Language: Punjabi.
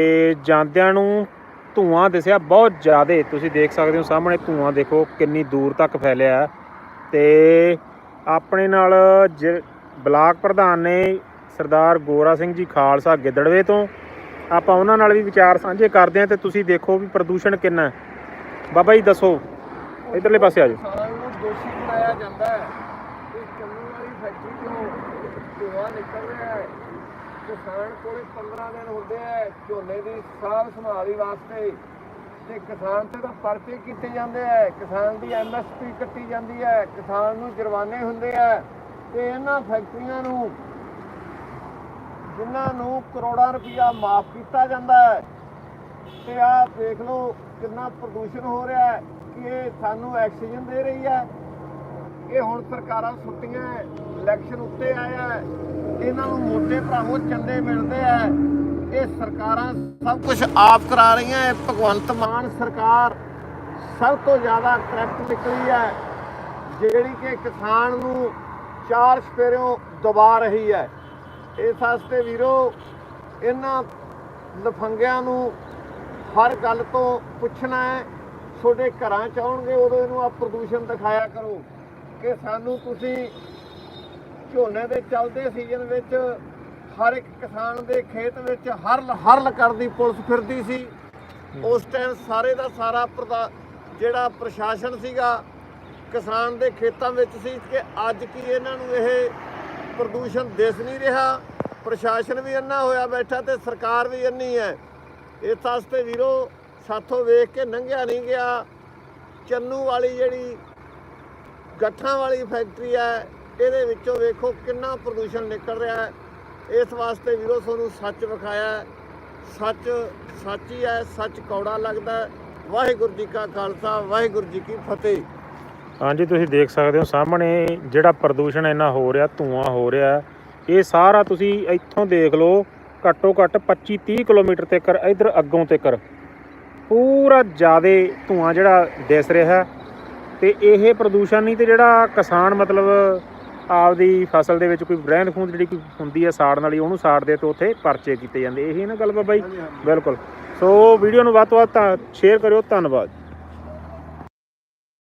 ਤੇ ਜਾਂਦਿਆਂ ਨੂੰ ਧੂਆਂ ਦਿਸਿਆ ਬਹੁਤ ਜ਼ਿਆਦਾ। ਤੁਸੀਂ ਦੇਖ ਸਕਦੇ ਹੋ ਸਾਹਮਣੇ ਧੂਆਂ ਦੇਖੋ ਕਿੰਨੀ ਦੂਰ ਤੱਕ ਫੈਲਿਆ ਹੈ। ਤੇ ਆਪਣੇ ਨਾਲ ਜ- ਬਲਾਕ ਪ੍ਰਧਾਨ ਨੇ ਸਰਦਾਰ ਗੋਰਾ ਸਿੰਘ ਜੀ ਖਾਲਸਾ ਗਿੱਦੜਵੇ ਤੋਂ। ਆਪਾਂ ਉਹਨਾਂ ਨਾਲ ਵੀ ਵਿਚਾਰ ਸਾਂਝੇ ਕਰਦੇ ਹਾਂ ਤੇ ਤੁਸੀਂ ਦੇਖੋ ਵੀ ਪ੍ਰਦੂਸ਼ਣ ਕਿੰਨਾ ਹੈ। ਬਾਬਾ ਜੀ ਦੱਸੋ, ਇਧਰਲੇ ਪਾਸੇ ਆ ਜਾਓ। ਦੋਸ਼ੀ ਬਣਾਇਆ ਜਾਂਦਾ ਹੈ। ਕਿ ਚੰਨੂ ਵਾਲੀ ਫੈਕਟਰੀ ਤੋਂ ਧੂਆਂ ਨਿਕਲ ਰਿਹਾ ਹੈ। ਕਿਸਾਨ ਕੋਲੇ 15 ਦਿਨ ਹੁੰਦੇ ਆ ਝੋਨੇ ਦੀ ਸਾਂਭ ਸੰਭਾਲੀ ਵਾਸਤੇ। ਤੇ ਕਿਸਾਨ ਤੇ ਤਾਂ ਪਰਚੇ ਕੀਤੇ ਜਾਂਦੇ ਆ। ਕਿਸਾਨ ਦੀ ਐਮਐਸਪੀ ਕੱਟੀ ਜਾਂਦੀ ਹੈ ਕਿਸਾਨ ਨੂੰ ਜੁਰਮਾਨੇ ਹੁੰਦੇ ਆ। ਤੇ ਇਹਨਾਂ ਫੈਕਟਰੀਆਂ ਨੂੰ ਜਿਨ੍ਹਾਂ ਨੂੰ ਕਰੋੜਾਂ ਰੁਪਇਆ ਮਾਫ ਕੀਤਾ ਜਾਂਦਾ ਹੈ। ਤੇ ਆਹ ਦੇਖ ਲਓ ਕਿੰਨਾ ਪ੍ਰਦੂਸ਼ਣ ਹੋ ਰਿਹਾ ਹੈ ਕਿ ਇਹ ਸਾਨੂੰ ਆਕਸੀਜਨ ਦੇ ਰਹੀ ਹੈ। ਇਹ ਹੁਣ ਸਰਕਾਰਾਂ ਸੁੱਟੀਆਂ ਹੈ, ਇਲੈਕਸ਼ਨ ਉੱਤੇ ਆਇਆ ਹੈ, ਇਹਨਾਂ ਨੂੰ ਮੋਟੇ ਭਰਾਵੋ ਚੰਦੇ ਮਿਲਦੇ ਆ। ਇਹ ਸਰਕਾਰਾਂ ਸਭ ਕੁਝ ਆਪ ਕਰਾ ਰਹੀਆਂ ਹੈ ਭਗਵੰਤ ਮਾਨ ਸਰਕਾਰ ਸਭ ਤੋਂ ਜ਼ਿਆਦਾ ਕਰਪਟ ਨਿਕਲੀ ਹੈ ਜਿਹੜੀ ਕਿ ਕਿਸਾਨ ਨੂੰ ਚਾਰ ਸਪੇਰਿਓਂ ਦਬਾ ਰਹੀ ਹੈ ਇਸ ਵਾਸਤੇ ਵੀਰੋ ਇਹਨਾਂ ਲਫੰਗਿਆਂ ਨੂੰ ਹਰ ਗੱਲ ਤੋਂ ਪੁੱਛਣਾ ਹੈ ਤੁਹਾਡੇ ਘਰਾਂ ਚ ਆਉਣਗੇ ਉਦੋਂ ਇਹਨੂੰ ਆ ਪ੍ਰਦੂਸ਼ਣ ਦਿਖਾਇਆ ਕਰੋ ਕਿ ਸਾਨੂੰ ਤੁਸੀਂ ਝੋਨੇ ਦੇ ਚੱਲਦੇ ਸੀਜ਼ਨ ਵਿੱਚ ਹਰ ਇੱਕ ਕਿਸਾਨ ਦੇ ਖੇਤ ਵਿੱਚ ਹਰਲ ਹਰਲ ਕਰਦੀ ਪੁਲਿਸ ਫਿਰਦੀ ਸੀ। ਉਸ ਟਾਈਮ ਸਾਰੇ ਦਾ ਸਾਰਾ ਪ੍ਰਦਾ ਜਿਹੜਾ ਪ੍ਰਸ਼ਾਸਨ ਸੀਗਾ, ਕਿਸਾਨ ਦੇ ਖੇਤਾਂ ਵਿੱਚ ਸੀ ਕਿ ਅੱਜ ਕੀ ਇਹਨਾਂ ਨੂੰ ਇਹ ਪ੍ਰਦੂਸ਼ਣ ਦਿਸ ਨਹੀਂ ਰਿਹਾ। ਪ੍ਰਸ਼ਾਸਨ ਵੀ ਇੰਨਾ ਹੋਇਆ ਬੈਠਾ ਤੇ ਸਰਕਾਰ ਵੀ ਇੰਨੀ ਹੈ। ਇਸ ਵਾਸਤੇ ਵੀਰੋ, ਸਾਥੋਂ ਵੇਖ ਕੇ ਲੰਘਿਆ ਨਹੀਂ ਗਿਆ। ਚੰਨੂ ਵਾਲੀ ਜਿਹੜੀ ਗੱਠਾਂ ਵਾਲੀ ਫੈਕਟਰੀ ਹੈ ਇਹਦੇ ਵਿੱਚੋਂ ਵੇਖੋ ਕਿੰਨਾ ਪ੍ਰਦੂਸ਼ਣ ਨਿਕਲ ਰਿਹਾ ਹੈ। ਇਸ ਵਾਸਤੇ ਵੀਰੋ ਤੁਹਾਨੂੰ ਸੱਚ ਵਿਖਾਇਆ ਸੱਚ ਸੱਚ ਹੀ ਹੈ, ਸੱਚ ਕੌੜਾ ਲੱਗਦਾ ਵਾਹਿਗੁਰੂ ਜੀ ਕਾ ਖਾਲਸਾ, ਵਾਹਿਗੁਰੂ ਜੀ ਕੀ ਫਤਿਹ। ਹਾਂਜੀ, ਤੁਸੀਂ ਦੇਖ ਸਕਦੇ ਹੋ ਸਾਹਮਣੇ ਜਿਹੜਾ ਪ੍ਰਦੂਸ਼ਣ ਇੰਨਾ ਹੋ ਰਿਹਾ, ਧੂਆਂ ਹੋ ਰਿਹਾ ਇਹ ਸਾਰਾ ਤੁਸੀਂ ਇੱਥੋਂ ਦੇਖ ਲਓ, ਘੱਟੋ ਘੱਟ 25 30 ਕਿਲੋਮੀਟਰ ਤੱਕ, ਇਧਰ ਅੱਗੋਂ ਤੱਕ। ਪੂਰਾ ਜ਼ਿਆਦੇ ਧੂਆਂ ਜਿਹੜਾ ਦਿਸ ਰਿਹਾ ਤੇ ਇਹ ਪ੍ਰਦੂਸ਼ਣ ਨਹੀਂ ਤੇ ਜਿਹੜਾ ਕਿਸਾਨ ਮਤਲਬ ਆਪਦੀ ਫਸਲ ਦੇ ਵਿੱਚ ਕੋਈ ਰਹਿੰਦ ਖੂੰਦ ਜਿਹੜੀ ਕੋਈ ਹੁੰਦੀ ਹੈ ਸਾੜਨ ਵਾਲੀ ਉਹਨੂੰ ਸਾੜਦੇ ਤੇ ਉੱਥੇ ਪਰਚੇ ਕੀਤੇ ਜਾਂਦੇ। ਇਹੀ ਨਾ ਗੱਲ ਬਾਬਾ ਜੀ? ਬਿਲਕੁਲ। ਸੋ ਵੀਡੀਓ ਨੂੰ ਵੱਧ ਤੋਂ ਵੱਧ ਸ਼ੇਅਰ ਕਰਿਓ। ਧੰਨਵਾਦ।